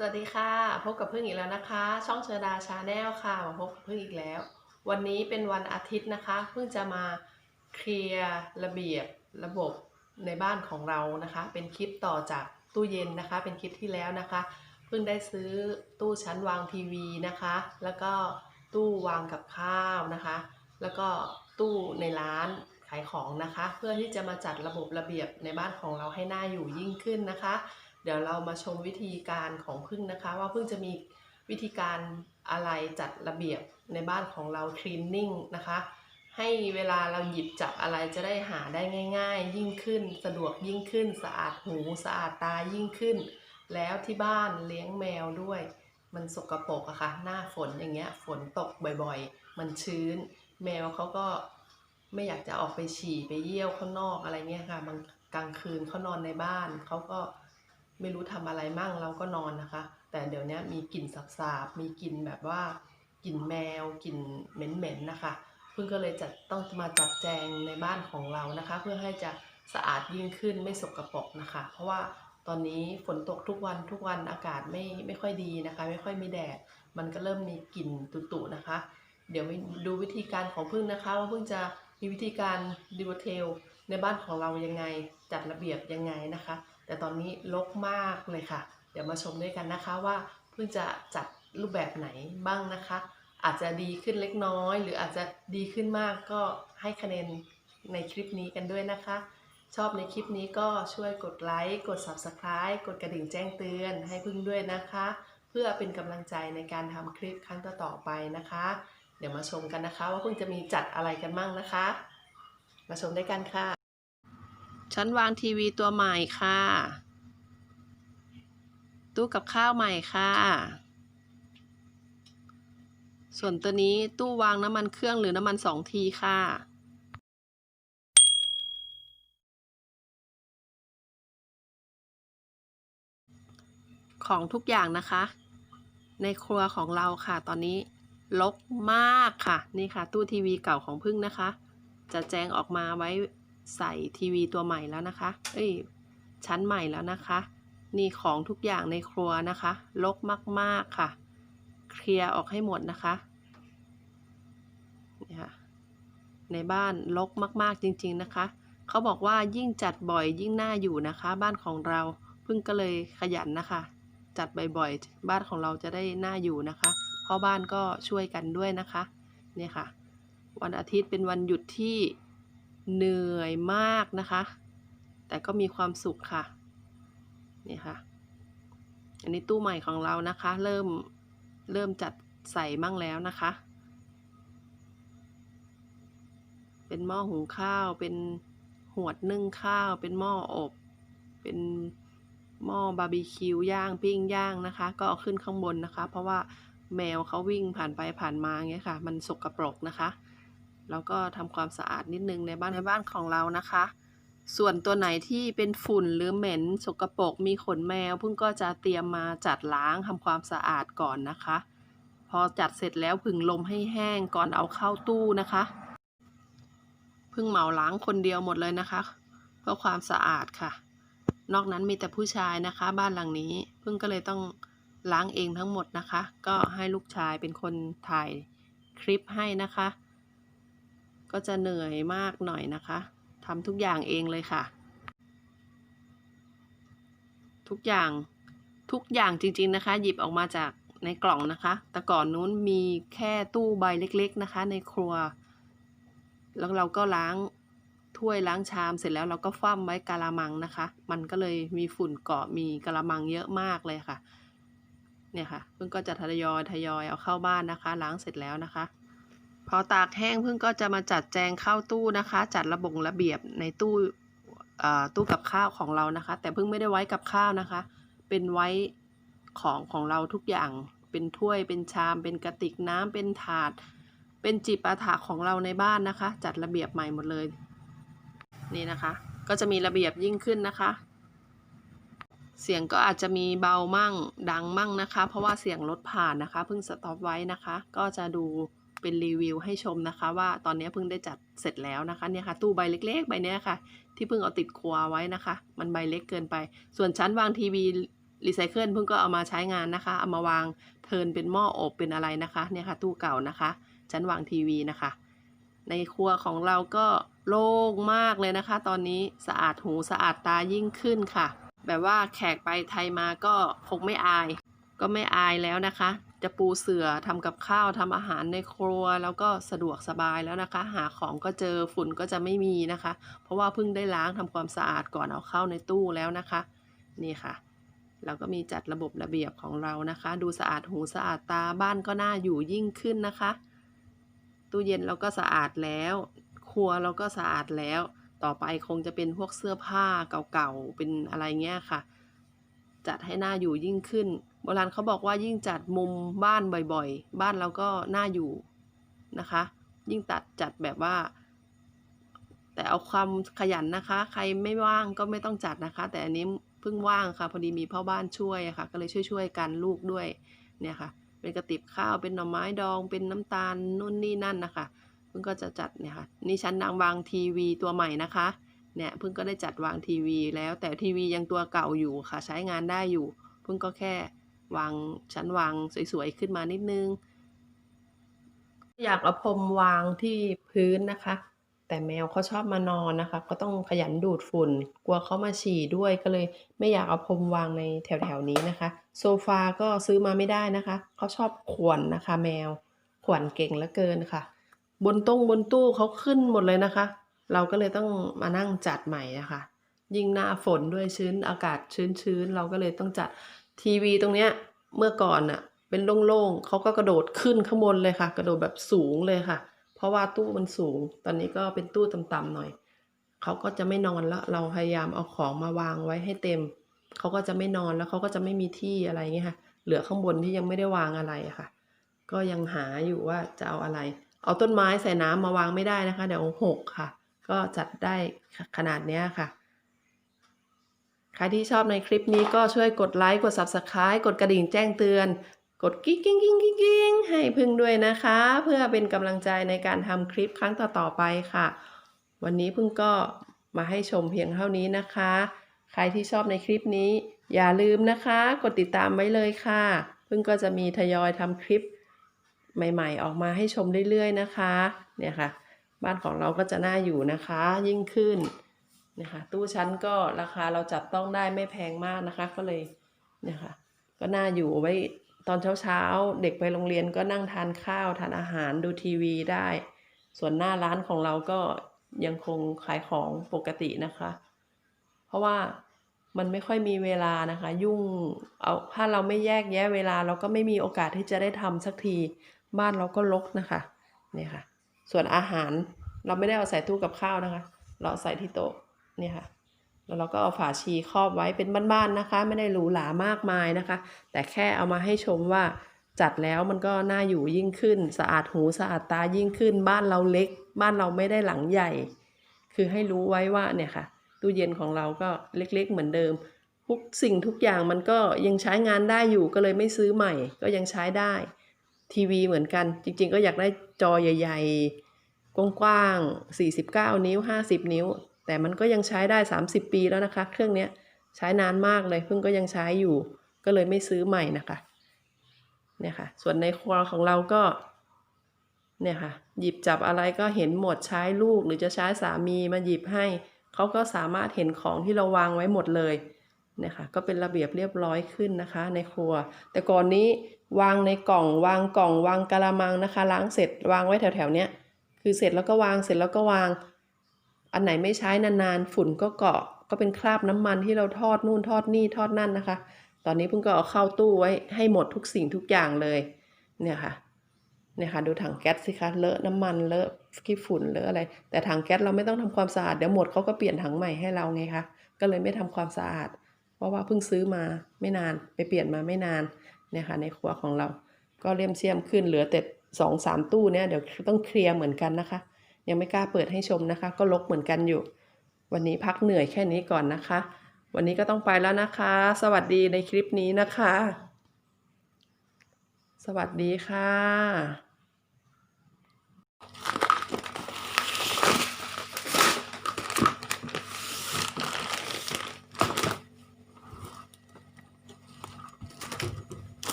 สวัสดีค่ะ พบกับพึ่งอีกแล้วนะคะ ช่องเชอดาชาแนลค่ะมาพบกับพึ่งอีกแล้ว วันนี้เป็นวันอาทิตย์นะคะเพิ่งจะมาเคลียร์ระเบียบระบบในบ้านของเรานะคะ เป็นคลิปต่อจากตู้เย็นนะคะ เป็นคลิปที่แล้วนะคะเพิ่งได้ซื้อตู้ชั้นวางทีวีนะคะ แล้วก็ตู้วางกับข้าวนะคะ แล้วก็ตู้ในร้านขายของนะคะ เพื่อที่จะมาจัดระบบระเบียบในบ้านของเราให้หน่าอยู่ยิ่งขึ้นนะคะ เดี๋ยวเรามาชมวิธีการของพึ่งนะคะ ว่าพึ่งจะมีวิธีการอะไรจัดระเบียบในบ้านของเราคลีนนิ่งนะคะ ให้เวลาเราหยิบจับอะไรจะได้หาได้ง่าย ๆ ยิ่งขึ้นสะดวกยิ่งขึ้น สะอาดหูสะอาดตายิ่งขึ้น แล้วที่บ้านเลี้ยงแมวด้วย มันสกปรกอะค่ะ หน้าฝนอย่างเงี้ยฝนตกบ่อยๆ มันชื้น แมวเขาก็ไม่อยากจะออกไปฉี่ไปเยี่ยวข้างนอกอะไรเงี้ยค่ะบางกลางคืนเขานอนในบ้านเขาก็ ไม่รู้ทำอะไรมั่งเราก็นอนนะคะ แต่เดี๋ยวนี้มีกลิ่นสาบๆมีกลิ่นแบบว่ากลิ่นแมวกลิ่นเหม็นๆนะคะเพิ่งก็เลยจัดต้องมาจัดแจงในบ้านของเรานะคะ เพื่อให้จะสะอาดยิ่งขึ้นไม่สกปรกนะคะ เพราะว่าตอนนี้ฝนตกทุกวันทุกวันอากาศไม่ไม่ค่อยดีนะคะ ไม่ค่อยมีแดด มันก็เริ่มมีกลิ่นตุๆนะคะ เดี๋ยวดูวิธีการของพึ่งนะคะ ว่าพึ่งจะมีวิธีการดีเทลในบ้านของเรายังไงจัดระเบียบยังไงนะคะ แต่ตอนนี้รกมากเลยค่ะ เดี๋ยวมาชมด้วยกันนะคะว่าเพิ่งจะจัดรูปแบบไหนบ้างนะคะ อาจจะดีขึ้นเล็กน้อย หรืออาจจะดีขึ้นมากก็ให้คะแนนในคลิปนี้กันด้วยนะคะ ชอบในคลิปนี้ก็ช่วยกดไลค์กด Subscribe กดกระดิ่งแจ้งเตือนให้พึ่งด้วยนะคะ เพื่อเป็นกำลังใจในการทำคลิปครั้งต่อๆไปนะคะ เดี๋ยวมาชมกันนะคะ ว่าพึ่งจะมีจัดอะไรกันบ้างนะคะ มาชมด้วยกันค่ะ ชั้นวางทีวีตัวใหม่ค่ะ ตู้กับข้าวใหม่ค่ะ ส่วนตัวนี้ตู้วางน้ำมันเครื่องหรือน้ำมันสองทีค่ะของทุกอย่างนะคะ ในครัวของเราค่ะ ตอนนี้ลกมากค่ะ นี่ค่ะ ตู้ทีวีเก่าของพึ่งนะคะ จะแจงออกมาไว้ ใส่ทีวีตัวใหม่แล้วนะคะ เอ้ย ชั้นใหม่แล้วนะคะ นี่ของทุกอย่างในครัวนะคะลกมาก ๆ ค่ะ เคลียร์ออกให้หมดนะคะนี่ค่ะในบ้านลกมาก ๆ จริง ๆ นะคะเขาบอกว่ายิ่งจัดบ่อยยิ่งน่าอยู่นะคะ บ้านของเราเพิ่งก็เลยขยันนะคะ จัดบ่อยๆบ้านของเราจะได้น่าอยู่นะคะพ่อบ้านก็ช่วยกันด้วยนะคะ เนี่ยค่ะ วันอาทิตย์เป็นวันหยุดที่ เหนื่อยมากนะคะ แต่ก็มีความสุขค่ะ นี่ค่ะ อันนี้ตู้ใหม่ของเรานะคะ เริ่มเริ่มจัดใส่มั่งแล้วนะคะ เป็นหม้อหุงข้าว เป็นหวดนึ่งข้าว เป็นหม้ออบ เป็นหม้อบาร์บีคิวย่างปิ้งย่างนะคะ ก็เอาขึ้นข้างบนนะคะ เพราะว่าแมวเขาวิ่งผ่านไปผ่านมาอย่างเงี้ยค่ะ มันสกปรกนะคะ แล้วก็ทำความสะอาดนิดนึงในบ้านในบ้านของเรานะคะ ส่วนตัวไหนที่เป็นฝุ่นหรือเหม็นสกปรกมีขนแมวพิ่งก็จะเตรียมมาจัดล้างทำความสะอาดก่อนนะคะ พอจัดเสร็จแล้วผึ่งลมให้แห้งก่อนเอาเข้าตู้นะคะพิ่งเหมาล้างคนเดียวหมดเลยนะคะ เพื่อความสะอาดค่ะ นอกนั้นมีแต่ผู้ชายนะคะ บ้านหลังนี้พิ่งก็เลยต้องล้างเองทั้งหมดนะคะ ก็ให้ลูกชายเป็นคนถ่ายคลิปให้นะคะ ก็จะเหนื่อยมากหน่อยนะคะทำทุกอย่างเองเลยค่ะ ทุกอย่างทุกอย่างจริงๆนะคะ หยิบออกมาจากในกล่องนะคะ แต่ก่อนนู้นมีแค่ตู้ใบเล็กๆนะคะ ในครัว แล้วเราก็ล้างถ้วยล้างชามเสร็จแล้วเราก็คว่ำไว้กะละมังนะคะ มันก็เลยมีฝุ่นเกาะมีกะละมังเยอะมากเลยค่ะ เนี่ยค่ะเพิ่งก็จะทยอยทยอยเอาเข้าบ้านนะคะ ล้างเสร็จแล้วนะคะ พอตากแห้งเพิ่งก็จะมาจัดแจงเข้าตู้นะคะ จัดระบงระเบียบในตู้ตู้กับข้าวของเรานะคะ แต่เพิ่งไม่ได้ไว้กับข้าวนะคะ เป็นไว้ของของเราทุกอย่างเป็นถ้วยเป็นชาม เป็นกระติกน้ำเป็นถาด เป็นจิปาถะของเราในบ้านนะคะ จัดระเบียบใหม่หมดเลย นี่นะคะ ก็จะมีระเบียบยิ่งขึ้นนะคะ เสียงก็อาจจะมีเบามั่งดังมั่งนะคะ เพราะว่าเสียงรถผ่านนะคะเพิ่งสต็อปไว้นะคะ ก็จะดู เป็นรีวิวให้ชมนะคะ ว่าตอนนี้เพิ่งได้จัดเสร็จแล้วนะคะเนี่ยค่ะตู้ใบเล็กๆใบนี้ค่ะ ที่เพิ่งเอาติดครัวไว้นะคะ มันใบเล็กเกินไป ส่วนชั้นวางทีวีรีไซเคิลเพิ่งก็เอามาใช้งานนะคะ เอามาวางเทินเป็นหม้ออบเป็นอะไรนะคะเนี่ยค่ะตู้เก่านะคะ ชั้นวางทีวีนะคะ ในครัวของเราก็โล่งมากเลยนะคะ ตอนนี้สะอาดหูสะอาดตายิ่งขึ้นค่ะ แบบว่าแขกไปไทยมาก็คงไม่อาย ก็ไม่อายแล้วนะคะ จะปูเสื่อทำกับข้าวทำอาหารในครัว แล้วก็สะดวกสบายแล้วนะคะ หาของก็เจอฝุ่นก็จะไม่มีนะคะ เพราะว่าเพิ่งได้ล้างทำความสะอาดก่อนเอาเข้าในตู้แล้วนะคะ นี่ค่ะ เราก็มีจัดระบบระเบียบของเรานะคะ ดูสะอาดหูสะอาดตาบ้านก็น่าอยู่ยิ่งขึ้นนะคะ ตู้เย็นเราก็สะอาดแล้ว ครัวเราก็สะอาดแล้ว ต่อไปคงจะเป็นพวกเสื้อผ้าเก่าๆเป็นอะไรเงี้ยค่ะ จัดให้หน่าอยู่ยิ่งขึ้น โบราณเขาบอกว่ายิ่งจัดมุมบ้านบ่อยๆ บ้านเราก็น่าอยู่นะคะ ยิ่งตัดจัดแบบว่า แต่เอาความขยันนะคะ ใครไม่ว่างก็ไม่ต้องจัดนะคะ แต่อันนี้เพิ่งว่างค่ะ พอดีมีพ่อบ้านช่วยค่ะ ก็เลยช่วยๆกันลูกด้วยเนี่ยค่ะ เป็นกระติบข้าวเป็นหน่อไม้ดอง เป็นน้ำตาลนู่นนี่นั่นนะคะเพิ่งก็จะจัดเนี่ยค่ะนี่ชั้นนางวางทีวีตัวใหม่นะคะ เนี่ยเพิ่งก็ได้จัดวางทีวีแล้วแต่ทีวียังตัวเก่าอยู่ค่ะใช้งานได้อยู่ เพิ่งก็แค่วางชั้นวางสวยๆขึ้นมานิดนึง อยากเอาพรมวางที่พื้นนะคะ แต่แมวเขาชอบมานอนนะคะ ก็ต้องขยันดูดฝุ่น กลัวเขามาฉี่ด้วยก็เลย ไม่อยากเอาพรมวางในแถวๆนี้นะคะ โซฟาก็ซื้อมาไม่ได้นะคะเขาชอบขวนนะคะ แมวขวนเก่งเหลือเกินค่ะ บนต้งบนตู้เขาขึ้นหมดเลยนะคะ เราก็เลยต้องมานั่งจัดใหม่นะคะยิ่งหน้าฝนด้วยชื้นอากาศชื้นๆ เราก็เลยต้องจัดทีวีตรงเนี้ยเมื่อก่อนน่ะเป็นโล่งๆเขาก็กระโดดขึ้นข้างบนเลยค่ะ กระโดดแบบสูงเลยค่ะ เพราะว่าตู้มันสูง ตอนนี้ก็เป็นตู้ต่ำๆหน่อยเขาก็จะไม่นอนแล้วเราพยายามเอาของมาวางไว้ให้เต็มเขาก็จะไม่นอนแล้วเขาก็จะไม่มีที่อะไรเงี้ยค่ะ เหลือข้างบนที่ยังไม่ได้วางอะไรค่ะ ก็ยังหาอยู่ว่าจะเอาอะไร เอาต้นไม้ใส่น้ำมาวางไม่ได้นะคะ เดี๋ยวหกค่ะ ก็จัดได้ขนาดนี้ค่ะ ใครที่ชอบในคลิปนี้ก็ช่วยกดไลค์กด Subscribe กดกระดิ่งแจ้งเตือน กดกิ๊งกิ๊งกิ๊งกิ๊งกิ๊งให้พึ่งด้วยนะคะ เพื่อเป็นกำลังใจในการทำคลิปครั้งต่อๆไปค่ะ วันนี้พึ่งก็มาให้ชมเพียงเท่านี้นะคะ ใครที่ชอบในคลิปนี้ อย่าลืมนะคะ กดติดตามไว้เลยค่ะ พึ่งก็จะมีทยอยทำคลิปใหม่ ๆ ออกมาให้ชมเรื่อยๆนะคะ เนี่ยค่ะ บ้านของเราก็จะน่าอยู่นะคะ ยิ่งขึ้นนะคะตู้ชั้นก็ราคาเราจับต้องได้ไม่แพงมากนะคะ ก็เลยนี่ยค่ะก็น่าอยู่ไว้ตอนเช้าๆ เด็กไปโรงเรียนก็นั่งทานข้าวทานอาหารดูทีวีได้ ส่วนหน้าร้านของเราก็ยังคงขายของปกตินะคะ เพราะว่ามันไม่ค่อยมีเวลานะคะ ยุ่งเอาถ้าเราไม่แยกแยะเวลา เราก็ไม่มีโอกาสที่จะได้ทำสักทีบ้านเราก็รกนะคะเนี่ยค่ะ ส่วนอาหารเราไม่ได้เอาใส่ตู้กับข้าวนะคะ เราใส่ที่โต๊ะเนี่ยค่ะ แล้วเราก็เอาฝาชีครอบไว้เป็นบ้านๆนะคะ ไม่ได้หรูหรามากมายนะคะ แต่แค่เอามาให้ชมว่าจัดแล้วมันก็น่าอยู่ยิ่งขึ้น สะอาดหูสะอาดตายิ่งขึ้น บ้านเราเล็ก บ้านเราไม่ได้หลังใหญ่ คือให้รู้ไว้ว่าเนี่ยค่ะตู้เย็นของเราก็เล็กๆเหมือนเดิม ทุกสิ่งทุกอย่างมันก็ยังใช้งานได้อยู่ก็เลยไม่ซื้อใหม่ ก็ยังใช้ได้ ทีวีเหมือนกัน จริง ๆ ก็อยากได้จอใหญ่ ๆ กว้างๆ 49 นิ้ว 50 นิ้ว แต่มันก็ยังใช้ได้ 30 ปีแล้วนะคะ เครื่องนี้ใช้นานมากเลยเพิ่งก็ยังใช้อยู่ ก็เลยไม่ซื้อใหม่นะคะ เนี่ยค่ะ ส่วนในครัวของเราก็ เนี่ยค่ะ หยิบจับอะไรก็เห็นหมดใช้ลูกหรือจะใช้สามีมาหยิบให้ เขาก็สามารถเห็นของที่เราวางไว้หมดเลย เนี่ยค่ะก็เป็นระเบียบเรียบร้อยขึ้นนะคะ ในครัว แต่ก่อนนี้วางในกล่อง วางกล่อง วางกะละมังนะคะ ล้างเสร็จวางไว้แถวๆเนี้ยคือเสร็จแล้วก็วางเสร็จแล้วก็วาง อันไหนไม่ใช้นานๆ ฝุ่นก็เกาะก็เป็นคราบน้ำมันที่เราทอดนู่นทอดนี่ทอดนั่นนะคะ ตอนนี้เพิ่งก็เอาเข้าตู้ไว้ให้หมดทุกสิ่งทุกอย่างเลยเนี่ยค่ะเนี่ยค่ะดูถังแก๊สสิคะเลอะน้ำมันเลอะขี้ฝุ่นเลอะอะไร แต่ถังแก๊สเราไม่ต้องทำความสะอาดเดี๋ยวหมดเขาก็เปลี่ยนถังใหม่ให้เราไงคะก็เลยไม่ทำความสะอาด เพราะว่าเพิ่งซื้อมาไม่นานไปเปลี่ยนมาไม่นานเนี่ยค่ะในครัวของเราก็เลี่ยมเสียมขึ้นเหลือแต่สองสามตู้เนี่ยเดี๋ยวต้องเคลียร์เหมือนกันนะคะ ยังไม่กล้าเปิดให้ชมนะคะ ก็ลกเหมือนกันอยู่ วันนี้พักเหนื่อยแค่นี้ก่อนนะคะ วันนี้ก็ต้องไปแล้วนะคะ สวัสดีในคลิปนี้นะคะ สวัสดีค่ะ